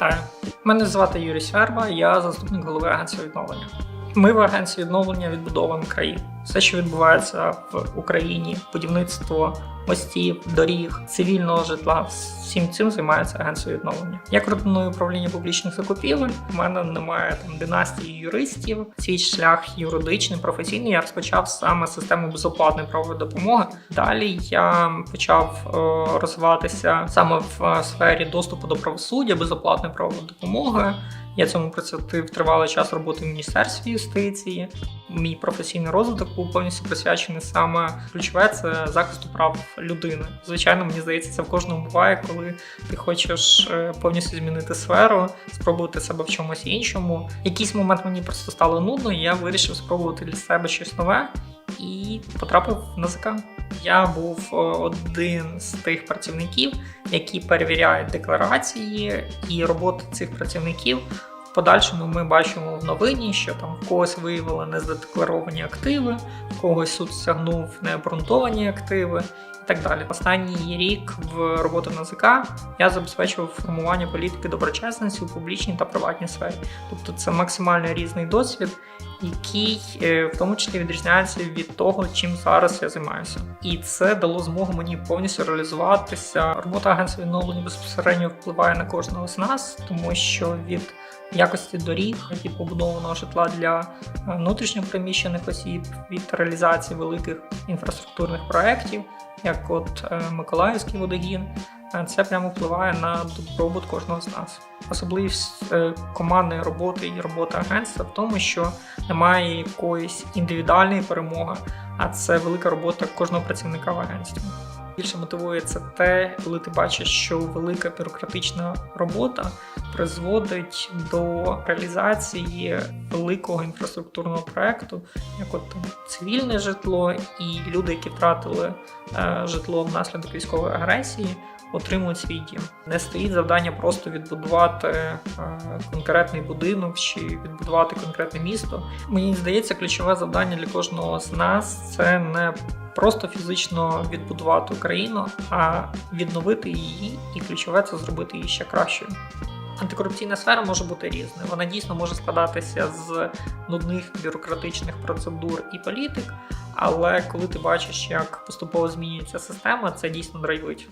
Вітаю! Мене звати Юрій Сверба, я заступник голови агенції відновлення. Ми в агенції відновлення відбудовуємо країну. Все, що відбувається в Україні, будівництво мостів, доріг, цивільного житла, всім цим займається агенція відновлення. Я координую управління публічних закупівель. У мене немає там династії юристів. Свій шлях юридичний, професійний я розпочав саме з системи безоплатної правової допомоги. Далі я почав е, розвиватися саме в е, сфері доступу до правосуддя, безоплатної правової допомоги. Я цьому присвятив тривалий час роботи в міністерстві юстиції. Мій професійний розвиток був повністю присвячений саме ключове це захисту прав людини. Звичайно, мені здається, це в кожному буває, коли ти хочеш е, повністю змінити сферу, спробувати себе в чомусь іншому. Якийсь момент мені просто стало нудно, і я вирішив спробувати для себе щось нове і потрапив в НАЗК. Я був е, один з тих працівників, які перевіряють декларації і роботу цих працівників. Подальшому ми бачимо в новині, що там в когось виявили незадекларовані активи, в когось суд стягнув необґрунтовані активи так далі. Останній рік в роботу НАЗК я забезпечував формування політики доброчесності у публічній та приватній сфері. Тобто це максимально різний досвід, який е, в тому числі відрізняється від того, чим зараз я займаюся. І це дало змогу мені повністю реалізуватися. Робота агентства відновлення безпосередньо впливає на кожного з нас, тому що від якості доріг, від побудованого житла для е, внутрішньопереміщених осіб, від реалізації великих інфраструктурних проєктів, як от е, Миколаївський водогін. Е, Це прямо впливає на добробут кожного з нас. Особливість е, командної роботи і роботи агентства в тому, що немає якоїсь індивідуальної перемоги, а це велика робота кожного працівника в агентстві. Більше мотивує це те, коли ти бачиш, що велика бюрократична робота призводить до реалізації великого інфраструктурного проекту, як от цивільне житло, і люди, які втратили е, житло внаслідок військової агресії, отримують свій дім. Не стоїть завдання просто відбудувати е, конкретний будинок чи відбудувати конкретне місто. Мені здається, ключове завдання для кожного з нас це не просто фізично відбудувати Україну, а відновити її, і ключове це зробити її ще кращою. Антикорупційна сфера може бути різною. Вона дійсно може складатися з нудних бюрократичних процедур і політик, але коли ти бачиш, як поступово змінюється система, це дійсно драйвить.